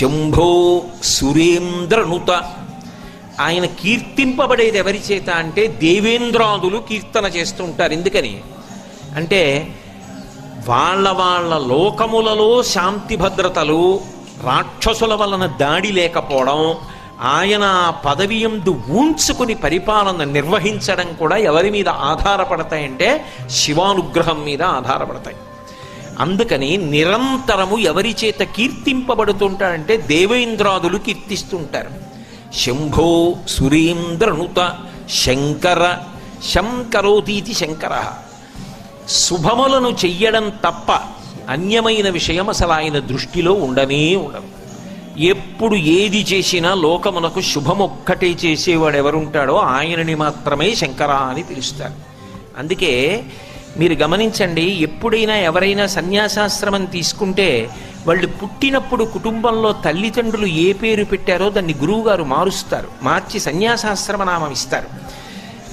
శంభో సురేంద్రనుత. ఆయన కీర్తింపబడేది ఎవరి చేత అంటే దేవేంద్రాదులు కీర్తన చేస్తూ ఉంటారు. ఎందుకని? అంటే వాళ్ళ వాళ్ళ లోకములలో శాంతి భద్రతలు రాక్షసుల వలన దాడి లేకపోవడం ఆయన పదవి ఎందు ఊంచుకుని పరిపాలన నిర్వహించడం కూడా ఎవరి మీద ఆధారపడతాయంటే శివానుగ్రహం మీద ఆధారపడతాయి. అందుకని నిరంతరము ఎవరి చేత కీర్తింపబడుతుంటాడంటే దేవేంద్రాదులు కీర్తిస్తుంటారు. శంభో సురేంద్రనుత శంకర శంకరోతీతి శంకర. శుభములను చెయ్యడం తప్ప అన్యమైన విషయం అసలు ఆయన దృష్టిలో ఉండనే ఉండదు. ఎప్పుడు ఏది చేసినా లోకమునకు శుభమొక్కటే చేసేవాడు ఎవరుంటాడో ఆయనని మాత్రమే శంకర అని పిలుస్తారు. అందుకే మీరు గమనించండి ఎప్పుడైనా ఎవరైనా సన్యాసాశ్రమం తీసుకుంటే వాళ్ళు పుట్టినప్పుడు కుటుంబంలో తల్లిదండ్రులు ఏ పేరు పెట్టారో దాన్ని గురువుగారు మారుస్తారు మార్చి సన్యాసాశ్రమ నామం ఇస్తారు.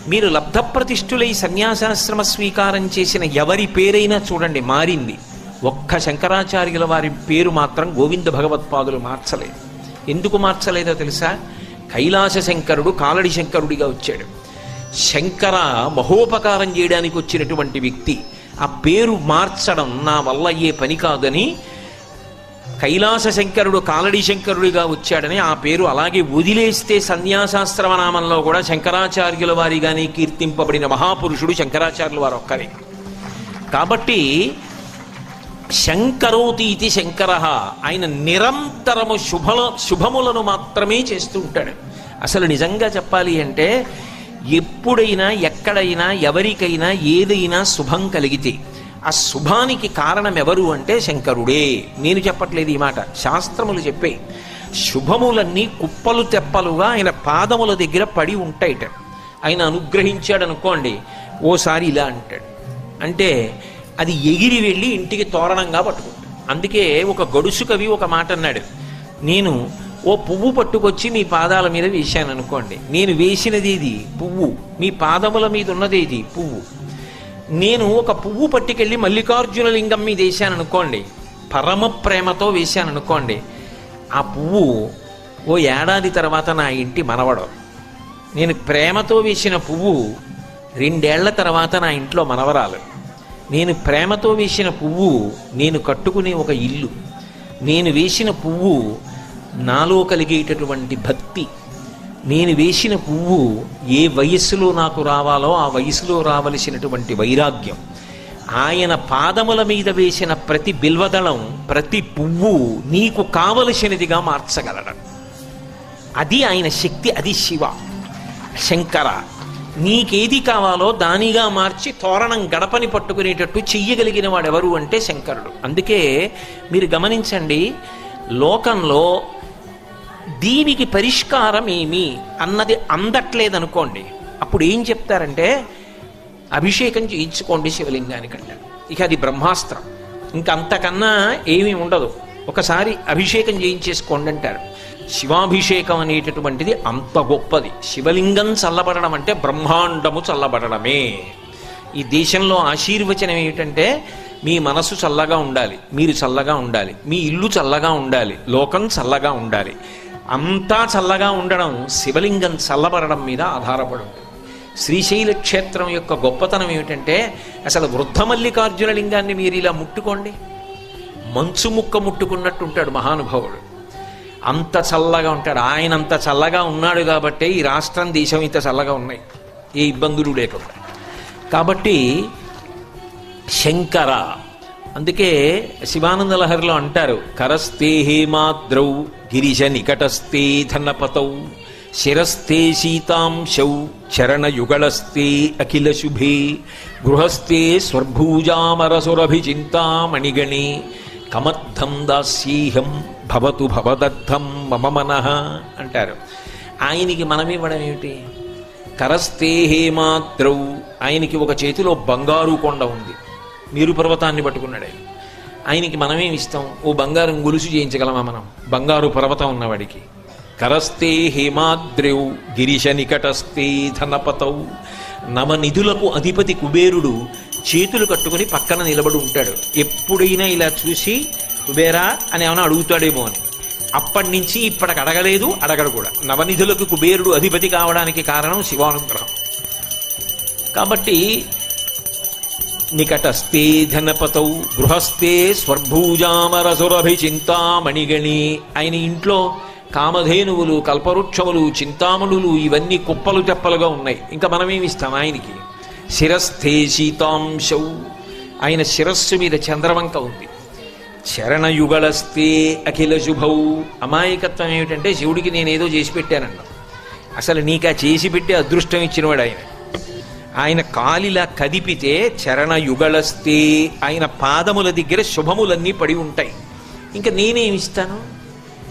మీరు లబ్ధప్రతిష్ఠులై సన్యాసాశ్రమ స్వీకారం చేసిన ఎవరి పేరైనా చూడండి మారింది. ఒక్క శంకరాచార్యుల వారి పేరు మాత్రం గోవింద భగవత్పాదులు మార్చలేదు. ఎందుకు మార్చలేదో తెలుసా? కైలాస శంకరుడు కాలడి శంకరుడిగా వచ్చాడు. శంకర మహోపకారం చేయడానికి వచ్చినటువంటి వ్యక్తి ఆ పేరు మార్చడం నా వల్ల అయ్యే పని కాదని కైలాస శంకరుడు కాలడి శంకరుడిగా వచ్చాడని ఆ పేరు అలాగే వదిలేస్తే సన్యాసాశ్రమనామంలో కూడా శంకరాచార్యుల వారిగానే కీర్తింపబడిన మహాపురుషుడు శంకరాచార్యుల వారు ఒక్కరే. కాబట్టి శంకరోతి ఇది శంకర. ఆయన నిరంతరము శుభల శుభములను మాత్రమే చేస్తూ ఉంటాడు. అసలు నిజంగా చెప్పాలి అంటే ఎప్పుడైనా ఎక్కడైనా ఎవరికైనా ఏదైనా శుభం కలిగితే ఆ శుభానికి కారణం ఎవరు అంటే శంకరుడే. నేను చెప్పట్లేదు ఈ మాట. శాస్త్రములు చెప్పే శుభములన్నీ కుప్పలు తెప్పలుగా ఆయన పాదముల దగ్గర పడి ఉంటాయిట. ఆయన అనుగ్రహించాడు అనుకోండి ఓసారి ఇలా అంటాడు. అంటే అది ఎగిరి వెళ్ళి ఇంటికి తోరణంగా పట్టుకుంటాడు. అందుకే ఒక గడుసు కవి ఒక మాట అన్నాడు. నేను ఓ పువ్వు పట్టుకొచ్చి మీ పాదాల మీద వేశాను అనుకోండి. నేను వేసినది ఇది పువ్వు. మీ పాదముల మీద ఉన్నది ఇది పువ్వు. నేను ఒక పువ్వు పట్టుకెళ్ళి మల్లికార్జున లింగం మీద వేశాను అనుకోండి. పరమ ప్రేమతో వేశాను అనుకోండి. ఆ పువ్వు ఓ ఏడాది తర్వాత నా ఇంటి మనవడు. నేను ప్రేమతో వేసిన పువ్వు రెండేళ్ళ తర్వాత నా ఇంట్లో మనవరాలు. నేను ప్రేమతో వేసిన పువ్వు నేను కట్టుకునే ఒక ఇల్లు. నేను వేసిన పువ్వు నాలో కలిగేటటువంటి భక్తి. నేను వేసిన పువ్వు ఏ వయస్సులో నాకు రావాలో ఆ వయసులో రావలసినటువంటి వైరాగ్యం. ఆయన పాదముల మీద వేసిన ప్రతి బిల్వదళం ప్రతి పువ్వు నీకు కావలసినదిగా మార్చగలడం. అది ఆయన శక్తి అది శివ. శంకర నీకేది కావాలో దానిగా మార్చి తోరణం గడపని పట్టుకునేటట్టు చెయ్యగలిగిన వాడెవరు అంటే శంకరుడు. అందుకే మీరు గమనించండి లోకంలో దీనికి పరిష్కారం ఏమి అన్నది అందట్లేదనుకోండి అప్పుడు ఏం చెప్తారంటే అభిషేకం చేయించుకోండి శివలింగానికంటారు ఇక అది బ్రహ్మాస్త్రం. ఇంక అంతకన్నా ఏమీ ఉండదు. ఒకసారి అభిషేకం చేయించేసుకోండి అంటారు. శివాభిషేకం అనేటటువంటిది అంత గొప్పది. శివలింగం చల్లబడడం అంటే బ్రహ్మాండము చల్లబడడమే. ఈ దేశంలో ఆశీర్వచనం ఏమిటంటే మీ మనసు చల్లగా ఉండాలి మీరు చల్లగా ఉండాలి మీ ఇల్లు చల్లగా ఉండాలి లోకం చల్లగా ఉండాలి. అంతా చల్లగా ఉండడం శివలింగం చల్లబడడం మీద ఆధారపడి ఉంటుంది శ్రీశైల క్షేత్రం యొక్క గొప్పతనం ఏమిటంటే అసలు వృద్ధ మల్లికార్జున లింగాన్ని మీరు ఇలా ముట్టుకోండి. మంచు ముక్క ముట్టుకున్నట్టు ఉంటాడు మహానుభావుడు. అంత చల్లగా ఉంటాడు. ఆయన అంత చల్లగా ఉన్నాడు కాబట్టే ఈ రాష్ట్రం దేశం ఇంత చల్లగా ఉన్నాయి. ఏ ఇబ్బందులు లేకుండా. కాబట్టి శంకర అందుకే శివానంద లహరిలో అంటారు కరస్థేహే మాద్రౌ గిరిజ నికటస్థే ధనపతౌ శిరస్థే శీతాంశౌ చరణయుగళస్థే అఖిల శుభే గృహస్థే స్వర్భూజామరసురభిచింతామణిగణే కమర్థం దాస్యేహం భవతు భవదర్థం మమ మనః అంటారు. ఆయనకి మనం ఇవ్వడం ఏమిటి కరస్తే హేమాద్రౌ ఆయనకి ఒక చేతిలో బంగారు కొండ ఉంది. మీరు పర్వతాన్ని పట్టుకున్నాడు ఆయన. ఆయనకి మనమేం ఇస్తాం ఓ బంగారం గొలుసు చేయించగలమా మనం? బంగారు పర్వతం ఉన్నవాడికి. కరస్తే హేమాద్రౌ గిరిశ నికటస్తే ధనపతౌ నవనిధులకు అధిపతి కుబేరుడు చేతులు కట్టుకుని పక్కన నిలబడి ఉంటాడు. ఎప్పుడైనా ఇలా చూసి కుబేరా అని ఏమైనా అడుగుతాడేమో అని. అప్పటి నుంచి ఇప్పటికి అడగలేదు అడగడు కూడా. నవనిధులకు కుబేరుడు అధిపతి కావడానికి కారణం శివానుగ్రహం. కాబట్టి నికటస్థే ధనపతౌ గృహస్థే స్వర్భూజామరసురభిచింతామణిగణి. ఆయన ఇంట్లో కామధేనువులు కల్పవృక్షములు చింతామణులు ఇవన్నీ కుప్పలు తెప్పలుగా ఉన్నాయి. ఇంకా మనమేమిస్తాం ఆయనకి? శిరస్థే శీతాంశౌ. ఆయన శిరస్సు మీద చంద్రవంక ఉంది. చరణయుగళస్తే అఖిల శుభౌ అమాయకత్వం ఏమిటంటే శివుడికి నేనేదో చేసి పెట్టానన్నా. అసలు నీకు ఆ చేసి పెట్టి అదృష్టం ఇచ్చినవాడు ఆయన. ఆయన కాలిలా కదిపితే చరణయుగళస్తే ఆయన పాదముల దగ్గర శుభములన్నీ పడి ఉంటాయి. ఇంకా నేనేమిస్తాను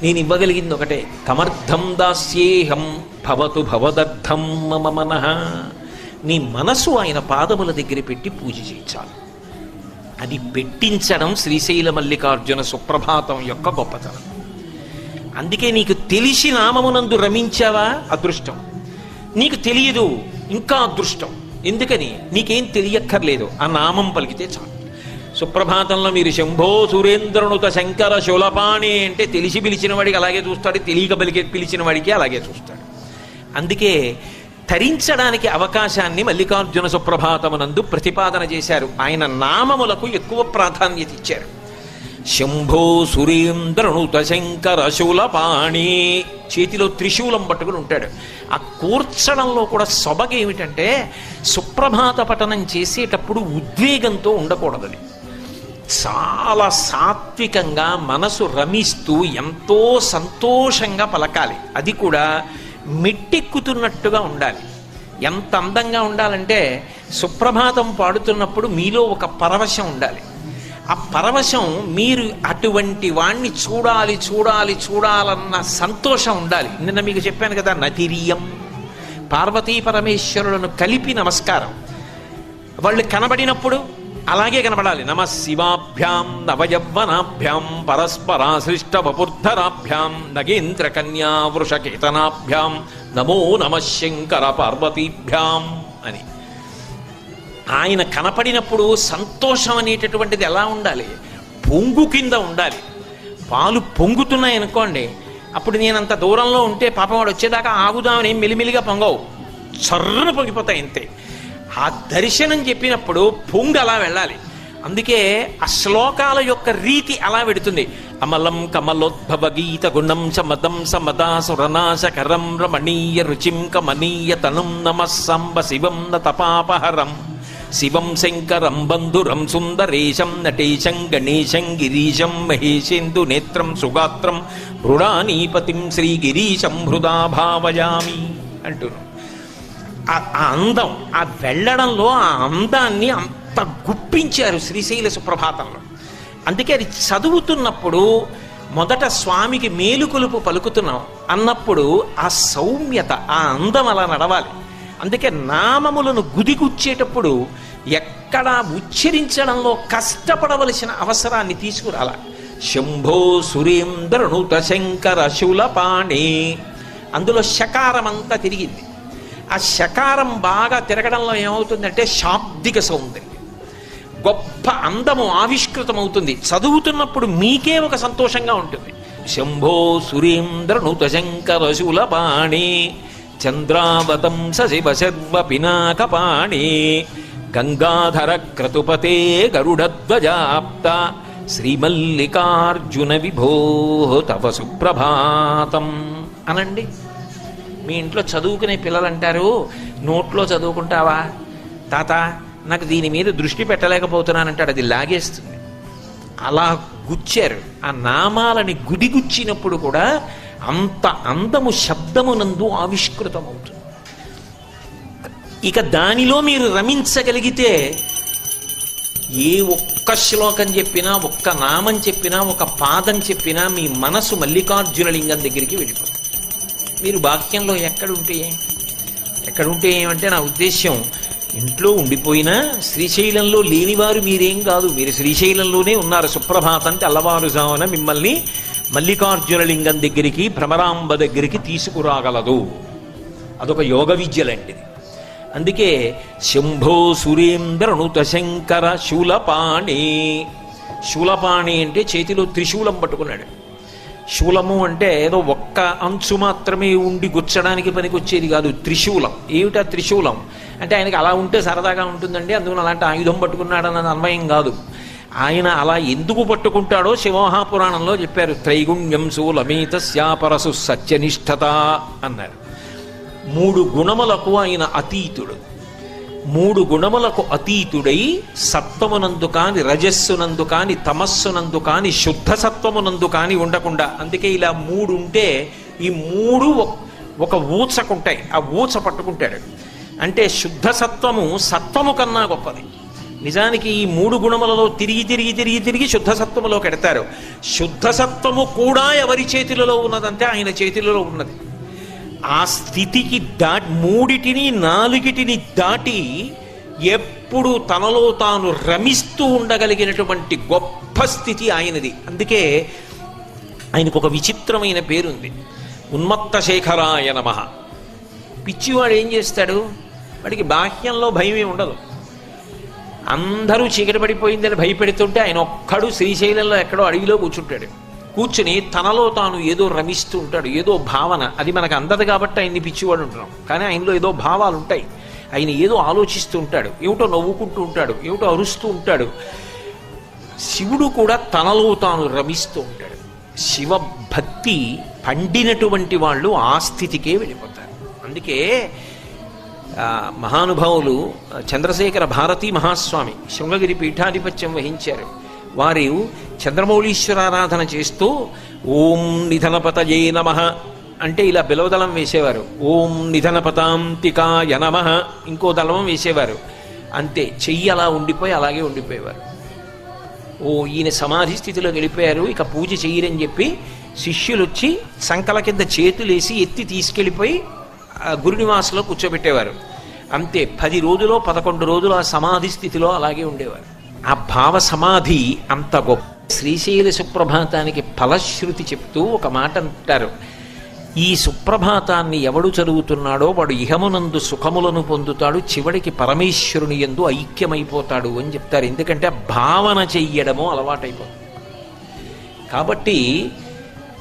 నేను ఇవ్వగలిగింది ఒకటే. తమర్థం దాస్యేహం భవతు భవదర్థం మమ మనః. నీ మనసు ఆయన పాదముల దగ్గర పెట్టి పూజ చేయించాలి. అది పెట్టించడం శ్రీశైల మల్లికార్జున సుప్రభాతం యొక్క గొప్పతనం. అందుకే నీకు తెలిసి నామమునందు రమించావా? అదృష్టం. నీకు తెలియదు ఇంకా అదృష్టం. ఎందుకని? నీకేం తెలియక్కర్లేదు. ఆ నామం పలికితే చాలు. సుప్రభాతంలో మీరు శంభో సురేంద్రనుత శంకర శూలపాణి అంటే తెలిసి పిలిచిన వాడికి అలాగే చూస్తాడు తెలియక పలికి పిలిచిన వాడికి అలాగే చూస్తాడు. అందుకే తరించడానికి అవకాశాన్ని మల్లికార్జున సుప్రభాతమునందు ప్రతిపాదన చేశారు. ఆయన నామములకు ఎక్కువ ప్రాధాన్యత ఇచ్చారు. శంభో సురేంద్రనుత శంకర శూలపాణి. చేతిలో త్రిశూలం పట్టుకుని ఉంటాడు. ఆ కూర్చడంలో కూడా సొబగ ఏమిటంటే సుప్రభాత పఠనం చేసేటప్పుడు ఉద్వేగంతో ఉండకూడదని చాలా సాత్వికంగా మనసు రమిస్తూ ఎంతో సంతోషంగా పలకాలి. అది కూడా మెట్టెక్కుతున్నట్టుగా ఉండాలి. ఎంత అందంగా ఉండాలంటే సుప్రభాతం పాడుతున్నప్పుడు మీలో ఒక పరవశం ఉండాలి. ఆ పరవశం మీరు అటువంటి వాణ్ణి చూడాలి చూడాలి చూడాలన్న సంతోషం ఉండాలి. నిన్న మీకు చెప్పాను కదా నతిరియం. పార్వతీ పరమేశ్వరులను కలిపి నమస్కారం. వాళ్ళు కనబడినప్పుడు అలాగే కనబడాలి. నమ శివాభ్యాం నవయవ్వనాభ్యాం పరస్పరాశ్లిష్ట వపుర్ధరాభ్యాం నగేంద్ర కన్యా వృషకేతనాభ్యాం నమో నమ శంకర పార్వతీభ్యాం అని. ఆయన కనపడినప్పుడు సంతోషం అనేటటువంటిది ఎలా ఉండాలి? పొంగు కింద ఉండాలి. పాలు పొంగుతున్నాయి అనుకోండి అప్పుడు నేను అంత దూరంలో ఉంటే పాపం వాడు వచ్చేదాకా ఆగుదామని మెలిమెలిగా పొంగవు. చర్రన పొంగిపోతాయి అంతే. ఆ దర్శనం చెప్పినప్పుడు పొంగు అలా వెళ్ళాలి. అందుకే ఆ శ్లోకాల యొక్క రీతి అలా పెడుతుంది అమలం కమలోద్భవ గీత గుణం సమదం సమదా సురనాశకరం రమణీయ రుచిం కమనీయ తనుం నమ సంబ శివం న తపాపహరం. శివం శంకరం బంధురం సుందరేశం నటేశం గణేశం గిరీశం మహేశేందు నేత్రం సుగాత్రం మృడానీపతిం శ్రీగిరీశం హృదా భావయామి అంటున్నాం. ఆ ఆ అందం ఆ వెళ్ళడంలో ఆ అందాన్ని అంత గుప్పించారు శ్రీశైల సుప్రభాతంలో. అందుకే అది చదువుతున్నప్పుడు మొదట స్వామికి మేలుకొలుపు పలుకుతున్నాం. అన్నప్పుడు ఆ సౌమ్యత ఆ అందం అలా నడవాలి. అందుకే నామములను గుదిగుచ్చేటప్పుడు ఎక్కడా ఉచ్చరించడంలో కష్టపడవలసిన అవసరాన్ని తీసుకురాల. శంభో సురేంద్రనుత శంకర శూలపాణి. అందులో శకారం అంతా తిరిగింది. ఆ శకారం బాగా తిరగడంలో ఏమవుతుందంటే శాబ్దిక సౌందర్యం. గొప్ప అందము ఆవిష్కృతమవుతుంది. చదువుతున్నప్పుడు మీకే ఒక సంతోషంగా ఉంటుంది. శంభో సురేంద్రనుత శంకర శూలపాణి. చంద్రావతం శివ శర్వ పినాకపాణి. గంగాధర క్రతుపతే గరుడధ్వజాప్త. శ్రీమల్లికార్జున విభో తవ సుప్రభాతం. అనండి మీ ఇంట్లో చదువుకునే పిల్లలు అంటారు నోట్లో చదువుకుంటావా? తాత నాకు దీని మీద దృష్టి పెట్టలేకపోతున్నానంటాడు అది లాగేస్తుంది. అలా గుచ్చారు. ఆ నామాలని గుడిగుచ్చినప్పుడు కూడా అంత అందము శబ్దమునందు ఆవిష్కృతమవుతుంది. ఇక దానిలో మీరు రమించగలిగితే ఏ ఒక్క శ్లోకం చెప్పినా ఒక్క నామం చెప్పినా ఒక పాదం చెప్పినా మీ మనసు మల్లికార్జున లింగం దగ్గరికి వెళ్ళిపోతుంది. మీరు బాహ్యంలో ఎక్కడుంటే? ఎక్కడుంటే ఏమంటే నా ఉద్దేశ్యం ఇంట్లో ఉండిపోయినా శ్రీశైలంలో లేనివారు మీరేం కాదు. మీరు శ్రీశైలంలోనే ఉన్నారు. సుప్రభాతం తెల్లవారుజామున మిమ్మల్ని మల్లికార్జున లింగం దగ్గరికి భ్రమరాంబ దగ్గరికి తీసుకురాగలదు. అదొక యోగ విద్య లాంటిది. అందుకే శంభో సురేంద్రనుత శంకర శూలపాణి. శూలపాణి అంటే చేతిలో త్రిశూలం పట్టుకున్నాడు. శూలము అంటే ఏదో ఒక్క అంచు మాత్రమే ఉండి గుచ్చడానికి పనికొచ్చేది కాదు త్రిశూలం. ఏమిటా త్రిశూలం? అంటే ఆయనకి అలా ఉంటే సరదాగా ఉంటుందండి అందుకని అలాంటి ఆయుధం పట్టుకున్నాడన్నది అన్వయం కాదు. ఆయన అలా ఎందుకు పట్టుకుంటాడో శివమహాపురాణంలో చెప్పారు. త్రైగుణ్యం శూలమీత శాపరసు సత్యనిష్టత అన్నారు. మూడు గుణములకు ఆయన అతీతుడు. మూడు గుణములకు అతీతుడై సత్వమునందు కాని రజస్సునందు కాని తమస్సునందు కాని శుద్ధ సత్వమునందు కాని ఉండకుండా అందుకే ఇలా మూడు ఉంటే ఈ మూడు ఒక- ఒక ఊచకుంటాయి. ఆ ఊచ పట్టుకుంటాడు. అంటే శుద్ధ సత్వము సత్వము కన్నా గొప్పది. నిజానికి ఈ మూడు గుణములలో తిరిగి తిరిగి తిరిగి తిరిగి శుద్ధ సత్వములో కడతారు. శుద్ధ సత్వము కూడా ఎవరి చేతిలో ఉన్నదంటే ఆయన చేతిలో ఉన్నది. ఆ స్థితికి దాటి మూడిటిని నాలుగిటిని దాటి ఎప్పుడు తనలో తాను రమిస్తూ ఉండగలిగినటువంటి గొప్ప స్థితి ఆయనది. అందుకే ఆయనకు ఒక విచిత్రమైన పేరుంది. ఉన్మత్త శేఖరాయ నమ. పిచ్చివాడు ఏం చేస్తాడు? వాడికి బాహ్యంలో భయమే ఉండదు. అందరూ చీకటి పడిపోయిందని భయపెడుతుంటే ఆయన ఒక్కడు శ్రీశైలంలో ఎక్కడో అడవిలో కూర్చుంటాడు. కూర్చుని తనలో తాను ఏదో రమిస్తూ ఉంటాడు ఏదో భావన. అది మనకు అందదు కాబట్టి ఆయన్ని పిచ్చివాడు ఉంటున్నాం కానీ ఆయనలో ఏదో భావాలు ఉంటాయి. ఆయన ఏదో ఆలోచిస్తూ ఉంటాడు ఏమిటో నవ్వుకుంటూ ఉంటాడు ఏమిటో అరుస్తూ ఉంటాడు. శివుడు కూడా తనలో తాను రమిస్తూ ఉంటాడు. శివ భక్తి పండినటువంటి వాళ్ళు ఆ స్థితికే వెళ్ళిపోతారు. అందుకే మహానుభావులు చంద్రశేఖర భారతీ మహాస్వామి శృంగగిరి పీఠాధిపత్యం వహించారు. వారు చంద్రమౌళీశ్వరారాధన చేస్తూ ఓం నిధనపతయే నమ అంటే ఇలా బిలవదళం వేసేవారు. ఓం నిధనపతాంతికాయ నమ ఇంకో దళం వేసేవారు. అంతే చెయ్యి అలా ఉండిపోయి అలాగే ఉండిపోయేవారు. ఓ ఈయన సమాధి స్థితిలో వెళ్ళిపోయారు ఇక పూజ చెయ్యరని చెప్పి శిష్యులు వచ్చి సంకల కింద చేతులేసి ఎత్తి తీసుకెళ్ళిపోయి గురునివాసలో కూర్చోబెట్టేవారు. అంతే పది రోజులో పదకొండు రోజులు ఆ సమాధి స్థితిలో అలాగే ఉండేవారు. ఆ భావ సమాధి అంత గొప్ప. శ్రీశైల సుప్రభాతానికి ఫలశ్రుతి చెప్తూ ఒక మాట అంటారు. ఈ సుప్రభాతాన్ని ఎవడు చదువుతున్నాడో వాడు ఇహమునందు సుఖములను పొందుతాడు చివడికి పరమేశ్వరుని ఎందు ఐక్యమైపోతాడు అని చెప్తారు. ఎందుకంటే భావన చెయ్యడము అలవాటైపోతుంది. కాబట్టి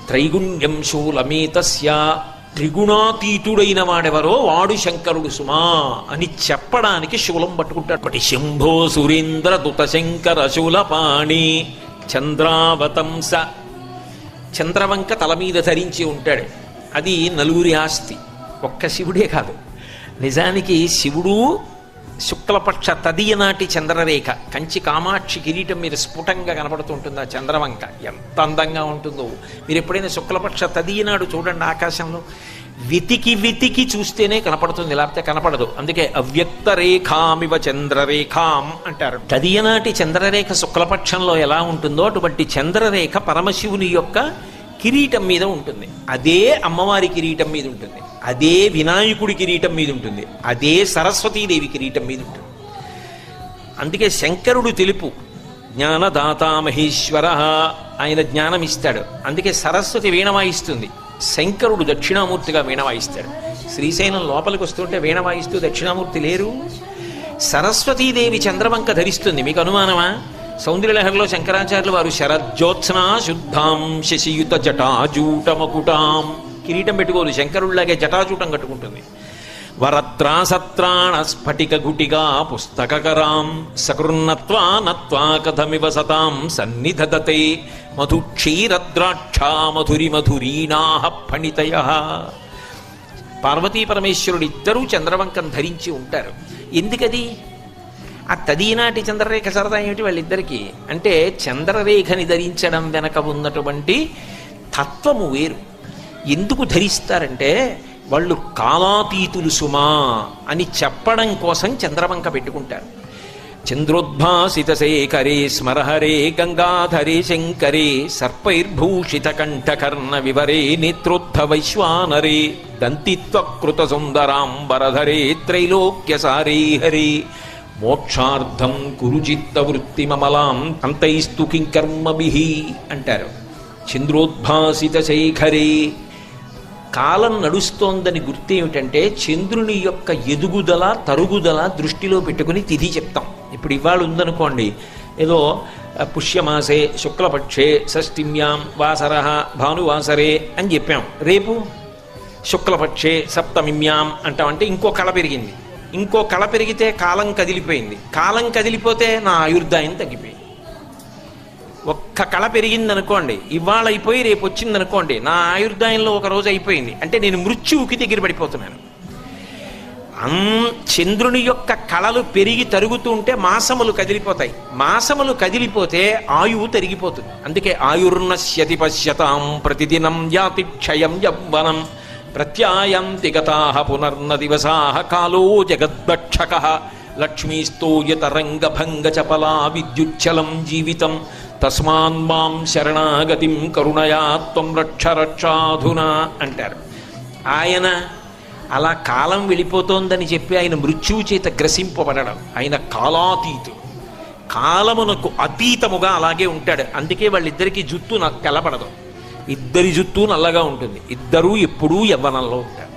త్రైగుణ్యం శూలమేతస్య త్రిగుణాతీతుడైన వాడెవరో వాడు శంకరుడు సుమా అని చెప్పడానికి శూలం పట్టుకుంటాడు. ఒకటి శంభో సురేంద్ర దుత శంకర శూలపాణి చంద్రావతంస చంద్రవంక తల మీద ధరించి ఉంటాడు. అది నలుగురి ఆస్తి. ఒక్క శివుడే కాదు. నిజానికి శివుడు శుక్లపక్ష తదియనాటి చంద్రరేఖ. కంచి కామాక్షి కిరీటం మీద స్ఫుటంగా కనపడుతుంటుంది ఆ చంద్రవంక. ఎంత అందంగా ఉంటుందో. మీరు ఎప్పుడైనా శుక్లపక్ష తదియనాడు చూడండి ఆకాశంలో? వితికి వితికి చూస్తేనే కనపడుతుంది. లేకపోతే కనపడదు. అందుకే అవ్యక్త రేఖామివ చంద్రరేఖాం అంటారు. తదియనాటి చంద్రరేఖ శుక్లపక్షంలో ఎలా ఉంటుందో అటువంటి చంద్రరేఖ పరమశివుని యొక్క కిరీటం మీద ఉంటుంది. అదే అమ్మవారి కిరీటం మీద ఉంటుంది. అదే వినాయకుడి కిరీటం మీద ఉంటుంది. అదే సరస్వతీదేవి కిరీటం మీద ఉంటుంది. అందుకే శంకరుడు తెలుపు జ్ఞానదాత మహేశ్వర ఆయన జ్ఞానం ఇస్తాడు. అందుకే సరస్వతి వీణ వాయిస్తుంది శంకరుడు దక్షిణామూర్తిగా వీణ వాయిస్తాడు శ్రీశైలం లోపలికి వస్తుంటే వీణ వాయిస్తూ దక్షిణామూర్తి లేరు. సరస్వతీదేవి చంద్రవంక ధరిస్తుంది. మీకు అనుమానమా? సౌందర్యలహరిలో శంకరాచార్యులు వారు శరజ్యోత్సనా శుద్ధాం శశియుత జటాజూటమకుటాం. కిరీటం పెట్టుకోరు శంకరుల్లాగే జటాజూటం కట్టుకుంటుంది. వరత్రా సత్రాణ స్ఫటిక గుటిగా పుస్తకరాం సకృన్నత్వా నత్వా కథమివ సతాం సన్నిధదతే మధు క్షీరద్రాక్షా మధురి మధురీనాహ ఫణితయ. పార్వతీ పరమేశ్వరుడు ఇద్దరూ చంద్రవంకం ధరించి ఉంటారు. ఎందుకది? ఆ తదీనాటి చంద్రరేఖ సరదా ఏమిటి వాళ్ళిద్దరికీ? అంటే చంద్రరేఖని ధరించడం వెనక ఉన్నటువంటి తత్వము వేరు. ఎందుకు ధరిస్తారంటే వాళ్ళు కాలాతీతులు సుమా అని చెప్పడం కోసం చంద్రవంక పెట్టుకుంటారు. చంద్రోద్భాసిత శేఖరే స్మరహరే గంగాధరే శంకరే సర్పైర్భూషిత కంఠకర్ణ వివరే నేత్రోద్ధ వైశ్వానరే దంతిత్వకృత సుందరాంబరధరే త్రైలోక్య త్రైలోక్యసారే హరే మోక్షార్థం కురుచిత్త వృత్తి మమలాం అంతైస్తు కింకర్మభిః అంటారు. చంద్రోద్భాసిత శేఖరే. కాలం నడుస్తోందని గుర్తు ఏమిటంటే చంద్రుని యొక్క ఎదుగుదల తరుగుదల దృష్టిలో పెట్టుకుని తిథి చెప్తాం. ఇప్పుడు ఇవాళ ఉందనుకోండి ఏదో పుష్యమాసే శుక్లపక్షే షష్ఠిమ్యాం వాసర భానువాసరే అని చెప్పాం. రేపు? శుక్లపక్షే సప్తమిమ్యాం అంటామంటే ఇంకో కళ పెరిగింది. ఇంకో కళ పెరిగితే కాలం కదిలిపోయింది. కాలం కదిలిపోతే నా ఆయుర్దాయం తగ్గిపోయింది. ఒక్క కళ పెరిగింది అనుకోండి ఇవాళ అయిపోయి రేపు వచ్చిందనుకోండి నా ఆయుర్దాయంలో ఒక రోజు అయిపోయింది. అంటే నేను మృత్యువుకి దగ్గర పడిపోతున్నాను. అం చంద్రుని యొక్క కళలు పెరిగి తరుగుతూ ఉంటే మాసములు కదిలిపోతాయి. మాసములు కదిలిపోతే ఆయువు తరిగిపోతుంది. అందుకే ఆయుర్నశ్యతి పశ్యతాం ప్రతిదినం యాతి క్షయం యవ్వనం. ప్రత్యాయంతి గతా పునర్న దివసా కాలో జగద్భక్షక. లక్ష్మీస్తోయతరంగభంగ చపలా విద్యుచ్చలం జీవితం. తస్మాన్ మాం శరణాగతిం కరుణయాత్వం రక్ష రక్షాధునా అంటారు. ఆయన అలా కాలం వెళ్ళిపోతోందని చెప్పి ఆయన మృత్యువు చేత గ్రసింపబడడం. ఆయన కాలాతీతుడు. కాలమునకు అతీతముగా అలాగే ఉంటాడు. అందుకే వాళ్ళిద్దరికీ జుత్తు నాకు తెల్లబడదు. ఇద్దరి జుత్తు నల్లగా ఉంటుంది. ఇద్దరూ ఎప్పుడూ యవ్వనంలో ఉంటారు.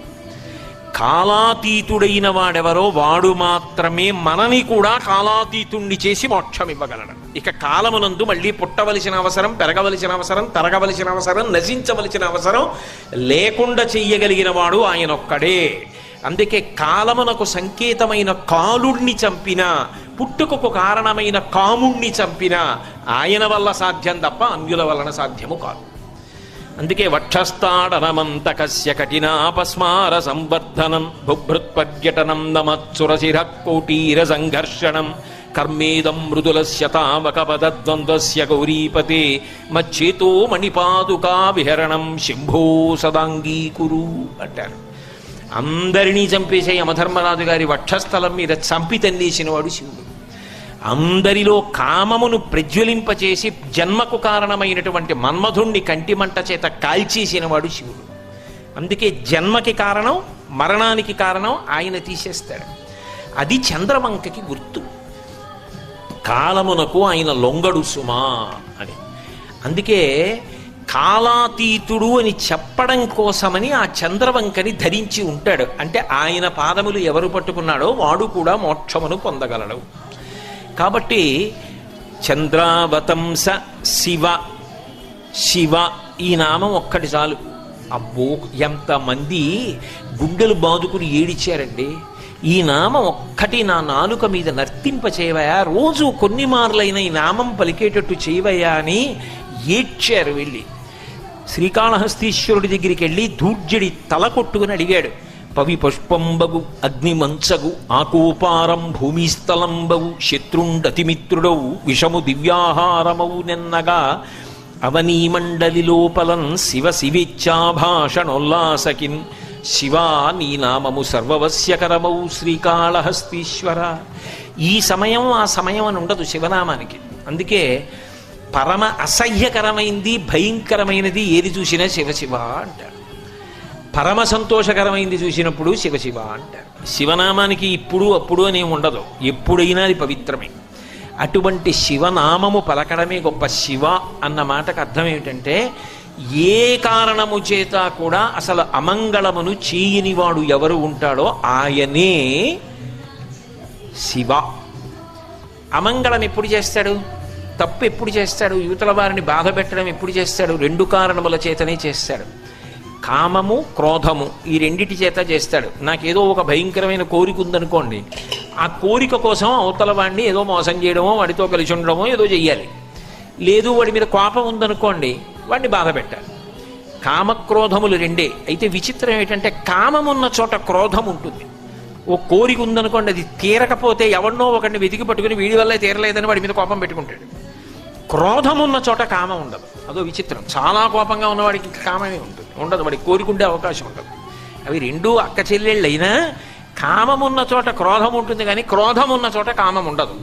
కాలాతీతుడైన వాడెవరో వాడు మాత్రమే మనని కూడా కాలాతీతుణ్ణి చేసి మోక్షం ఇవ్వగలడు. ఇక కాలమునందు మళ్ళీ పుట్టవలసిన అవసరం పెరగవలసిన అవసరం తరగవలసిన అవసరం నశించవలసిన అవసరం లేకుండా చెయ్యగలిగిన వాడు ఆయన ఒక్కడే అందుకే కాలమునకు సంకేతమైన కాలుణ్ణి చంపిన పుట్టుకకు కారణమైన కాముణ్ణి చంపిన ఆయన వల్ల సాధ్యం తప్ప అన్యుల వలన సాధ్యము కాదు. అందుకే వక్షస్థాడనమంత కస్య కఠినాపస్మార సంవర్ధనం బుభృత్పర్యటనం నమత్సురశిర కోటీర సంఘర్షణం కర్మేదం మృదులస్య తామకపదద్వంద్వస్య గౌరీపతే మచ్చేతో మణిపాదుకా విహరణం శంభో సదాంగీకురు అంటారు. అందరినీ చంపేసే యమధర్మరాజు గారి వక్షస్థలం మీద చంపి తన్నేసినవాడు శివుడు. అందరిలో కామమును ప్రజ్వలింపచేసి జన్మకు కారణమైనటువంటి మన్మధుణ్ణి కంటిమంట చేత కాల్చేసిన వాడు శివుడు. అందుకే జన్మకి కారణం మరణానికి కారణం ఆయన తీసేస్తాడు. అది చంద్రవంకకి గుర్తు. కాలమునకు ఆయన లొంగడు సుమా అని. అందుకే కాలాతీతుడు అని చెప్పడం కోసమని ఆ చంద్రవంకని ధరించి ఉంటాడు. అంటే ఆయన పాదములు ఎవరు పట్టుకున్నాడో వాడు కూడా మోక్షమును పొందగలడు. కాబట్టి చంద్రావతంస శివ శివ ఈ నామం ఒక్కటి చాలు. అబ్బో ఎంతమంది గుండెలు బాదుకుని ఏడిచారండి. ఈ నామం ఒక్కటి నా నాలుక మీద నర్తింప చేయవయా రోజు కొన్ని మార్లైన ఈ నామం పలికేటట్టు చేయవయ్యా అని ఏడ్చారు వెళ్ళి. శ్రీకాళహస్తీశ్వరుడి దగ్గరికి వెళ్ళి ధూర్జుడి తల కొట్టుకుని అడిగాడు. పవిపుష్పంబగు అగ్నిమంచగు ఆకోపారం భూమిస్థలంబవు శత్రుండతిమిత్రుడవు విషము దివ్యాహారమవు నెన్నగా అవనీమండలి లోపలన్ శివ శివిచ్చాభాషణోల్లాసకిన్ శివా నీ నామము సర్వవశ్యకరమౌ శ్రీకాళహస్తీశ్వర. ఈ సమయం ఆ సమయం అని ఉండదు శివనామానికి. అందుకే పరమ అసహ్యకరమైంది భయంకరమైనది ఏది చూసినా శివ శివ పరమ సంతోషకరమైంది చూసినప్పుడు శివశివ అంటారు. శివనామానికి ఇప్పుడు అప్పుడు అని ఉండదు. ఎప్పుడైనా అది పవిత్రమే. అటువంటి శివనామము పలకడమే గొప్ప శివ అన్న మాటకు అర్థం ఏమిటంటే ఏ కారణము చేత కూడా అసలు అమంగళమును చేయని వాడు ఎవరు ఉంటాడో ఆయనే శివ. అమంగళం ఎప్పుడు చేస్తాడు? తప్పు ఎప్పుడు చేస్తాడు? యువతల వారిని బాధ పెట్టడం ఎప్పుడు చేస్తాడు? రెండు కారణముల చేతనే చేస్తాడు. కామము క్రోధము ఈ రెండిటి చేత చేస్తాడు. నాకేదో ఒక భయంకరమైన కోరిక ఉందనుకోండి. ఆ కోరిక కోసం అవతల వాడిని ఏదో మోసం చేయడమో వాడితో కలిసి ఉండడమో ఏదో చెయ్యాలి. లేదు వాడి మీద కోపం ఉందనుకోండి వాడిని బాధ పెట్టాలి. కామక్రోధములు రెండే. అయితే విచిత్రం ఏంటంటే కామం ఉన్న చోట క్రోధం ఉంటుంది. ఓ కోరిక ఉందనుకోండి అది తీరకపోతే ఎవరినో ఒకరిని వెతికి పట్టుకుని వీడి వల్లే తీరలేదని వాడి మీద కోపం పెట్టుకుంటాడు. క్రోధం ఉన్న చోట కామం ఉండదు. అదో విచిత్రం. చాలా కోపంగా ఉన్నవాడికి కామమే ఉంటుంది. ఉండదు వాడికి కోరికుండే అవకాశం ఉండదు. అవి రెండూ అక్క చెల్లెళ్ళు కామం ఉన్న చోట క్రోధం ఉంటుంది కానీ క్రోధం ఉన్న చోట కామం ఉండదు.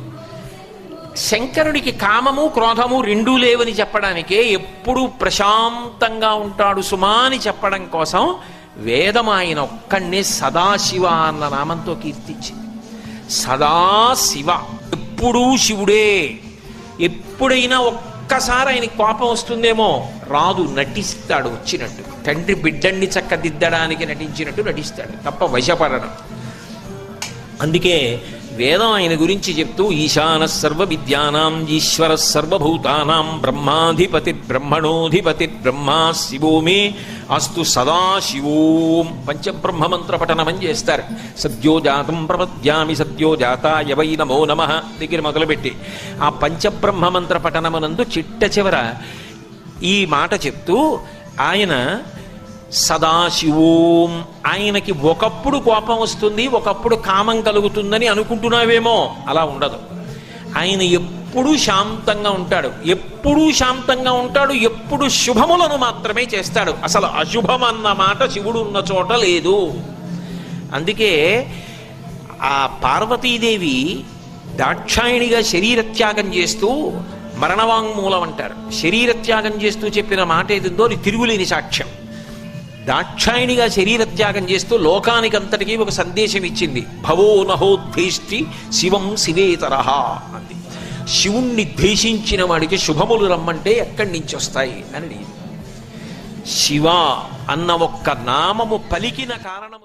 శంకరుడికి కామము క్రోధము రెండూ లేవని చెప్పడానికే ఎప్పుడూ ప్రశాంతంగా ఉంటాడు సుమా అని చెప్పడం కోసం వేదం ఆయన ఒక్కడినే సదాశివ అన్న నామంతో కీర్తించింది. సదాశివ ఎప్పుడూ శివుడే. ఎప్పుడైనా ఒక్కసారి ఆయనకి కోపం వస్తుందేమో రాదు నటిస్తాడు వచ్చినట్టు తండ్రి బిడ్డన్ని చక్కదిద్దడానికి నటించినట్టు నటిస్తాడు తప్ప వశపడడం. అందుకే వేదం ఆయన గురించి చెప్తూ ఈశాన సర్వ విద్యానాం ఈశ్వర సర్వభూతానాం బ్రహ్మాధిపతి బ్రహ్మణోధిపతి బ్రహ్మా శివోమి అస్తు సదా శివోం. పంచబ్రహ్మ మంత్ర పఠనమని చేస్తారు. సద్యోజాతం ప్రపద్యామి సద్యోజాతాయ వై నమో నమ దగ్గర మొదలుపెట్టి. ఆ పంచబ్రహ్మ మంత్ర పఠనమునందు చిట్ట చివర ఈ మాట చెప్తూ ఆయన సదాశివోం. ఆయనకి ఒకప్పుడు కోపం వస్తుంది ఒకప్పుడు కామం కలుగుతుందని అనుకుంటున్నావేమో? అలా ఉండదు. ఆయన ఎప్పుడూ శాంతంగా ఉంటాడు. ఎప్పుడూ శాంతంగా ఉంటాడు ఎప్పుడు శుభములను మాత్రమే చేస్తాడు. అసలు అశుభం అన్న మాట శివుడు ఉన్న చోట లేదు. అందుకే ఆ పార్వతీదేవి దాక్షాయణిగా శరీరత్యాగం చేస్తూ మరణవాంగ్మూలం అంటారు. శరీరత్యాగం చేస్తూ చెప్పిన మాట ఏదిందో అది తిరుగులేని సాక్ష్యం. దాక్షాయిణిగా శరీరత్యాగం చేస్తూ లోకానికంతటికీ ఒక సందేశం ఇచ్చింది. భవో నహోద్భేష్టి శివం శివేతరహ అంది. శివుణ్ణి ద్వేషించిన వాడికి శుభములు రమ్మంటే ఎక్కడి నుంచి వస్తాయి అని శివ అన్న ఒక్క నామము పలికిన కారణము